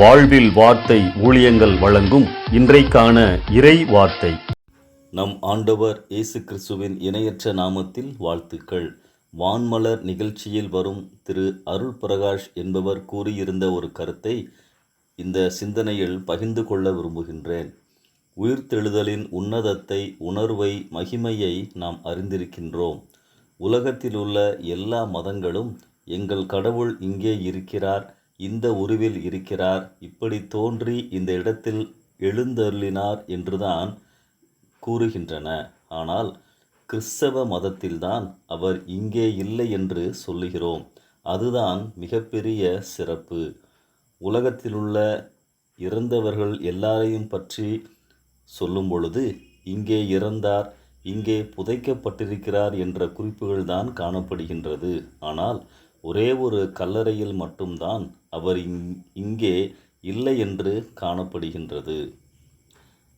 வாழ்வில் வார்த்தை ஊழியங்கள் வழங்கும் இன்றைக்கான இறை வார்த்தை. நம் ஆண்டவர் இயேசு கிறிஸ்துவின் இணையற்ற நாமத்தில் வாழ்த்துக்கள். வான்மலர் நிகழ்ச்சியில் வரும் திரு அருள் பிரகாஷ் என்பவர் கூறியிருந்த ஒரு கருத்தை இந்த சிந்தனையில் பகிர்ந்து கொள்ள விரும்புகின்றேன். உயிர்த்தெழுதலின் உன்னதத்தை உணர்வை மகிமையை நாம் அறிந்திருக்கின்றோம். உலகத்தில் உள்ள எல்லா மதங்களும் எங்கள் கடவுள் இங்கே இருக்கிறார் இந்த உருவில் இருக்கிறார். இப்படி தோன்றி இந்த இடத்தில் எழுந்தருளினார் என்றுதான் கூறுகின்றன. ஆனால் கிறிஸ்தவ மதத்தில்தான் அவர் இங்கே இல்லை என்று சொல்லுகிறோம். அதுதான் மிகப்பெரிய சிறப்பு. உலகத்திலுள்ள இறந்தவர்கள் எல்லாரையும் பற்றி சொல்லும் பொழுது இங்கே இறந்தார் இங்கே புதைக்கப்பட்டிருக்கிறார் என்ற குறிப்புகள் தான் காணப்படுகின்றது. ஆனால் ஒரே ஒரு கல்லறையில் மட்டும்தான் அவர் இங் இங்கே இல்லை என்று காணப்படுகின்றது.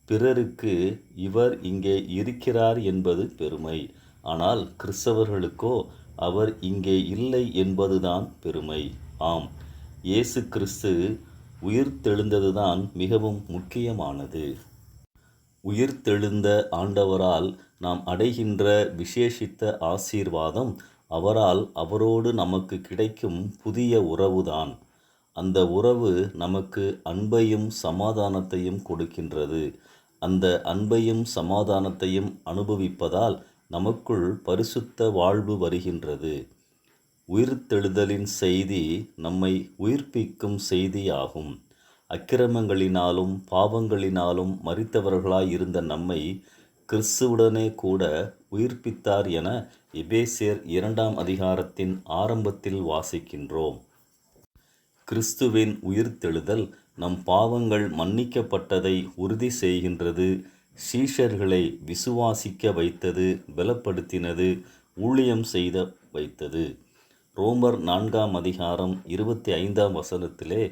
பிறருக்கு இவர் இங்கே இருக்கிறார் என்பது பெருமை. ஆனால் கிறிஸ்தவர்களுக்கோ அவர் இங்கே இல்லை என்பதுதான் பெருமை. ஆம் இயேசு கிறிஸ்து உயிர்த்தெழுந்ததுதான் மிகவும் முக்கியமானது. உயிர்த்தெழுந்த ஆண்டவரால் நாம் அடைகின்ற விசேஷித்த ஆசீர்வாதம் அவரால் அவரோடு நமக்கு கிடைக்கும் புதிய உறவுதான். அந்த உறவு நமக்கு அன்பையும் சமாதானத்தையும் கொடுக்கின்றது. அந்த அன்பையும் சமாதானத்தையும் அனுபவிப்பதால் நமக்குள் பரிசுத்த வாழ்வு வருகின்றது. உயிர்த்தெழுதலின் செய்தி நம்மை உயிர்ப்பிக்கும் செய்தியாகும். அக்கிரமங்களினாலும் பாவங்களினாலும் மறித்தவர்களாய் இருந்த நம்மை கிறிஸ்துவுடனே கூட உயிர்ப்பித்தார் என எபேசியர் இரண்டாம் அதிகாரத்தின் ஆரம்பத்தில் வாசிக்கின்றோம். கிறிஸ்துவின் உயிர்த்தெழுதல் நம் பாவங்கள் மன்னிக்கப்பட்டதை உறுதி செய்கின்றது சீஷர்களை விசுவாசிக்க வைத்தது பலப்படுத்தினது ஊழியம் செய்த வைத்தது. ரோமர் நான்காம் அதிகாரம் இருபத்தி ஐந்தாம் வசனத்திலே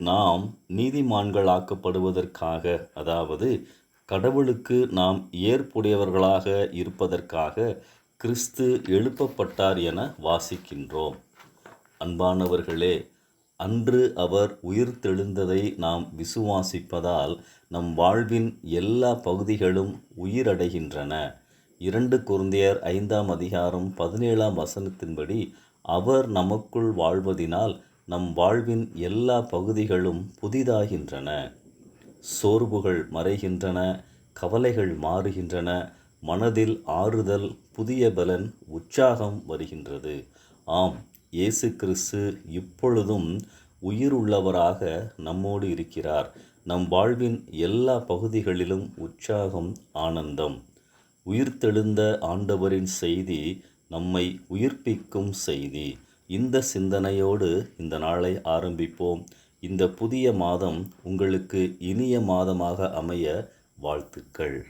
நாம் நீதிமான்களாக்கப்படுவதற்காக அதாவது கடவுளுக்கு நாம் ஏற்புடையவர்களாக இருப்பதற்காக கிறிஸ்து எழுப்பப்பட்டார் என வாசிக்கின்றோம். அன்பானவர்களே அன்று அவர் உயிர்த்தெழுந்ததை நாம் விசுவாசிப்பதால் நம் வாழ்வின் எல்லா பகுதிகளும் உயிரடைகின்றன. இரண்டு குருந்தையர் ஐந்தாம் அதிகாரம் பதினேழாம் வசனத்தின்படி அவர் நமக்குள் வாழ்வதினால் நம் வாழ்வின் எல்லா பகுதிகளும் புதிதாகின்றன. சோர்வுகள் மறைகின்றன கவலைகள் மாறுகின்றன மனதில் ஆறுதல் புதிய பலன் உற்சாகம் வருகின்றது. ஆம் இயேசு கிறிஸ்து இப்பொழுதும் உயிருள்ளவராக நம்மோடு இருக்கிறார். நம் வாழ்வின் எல்லா பகுதிகளிலும் உற்சாகம் ஆனந்தம். உயிர்த்தெழுந்த ஆண்டவரின் செய்தி நம்மை உயிர்ப்பிக்கும் செய்தி. இந்த சிந்தனையோடு இந்த நாளை ஆரம்பிப்போம். இந்த புதிய மாதம் உங்களுக்கு இனிய மாதமாக அமைய வாழ்த்துக்கள்.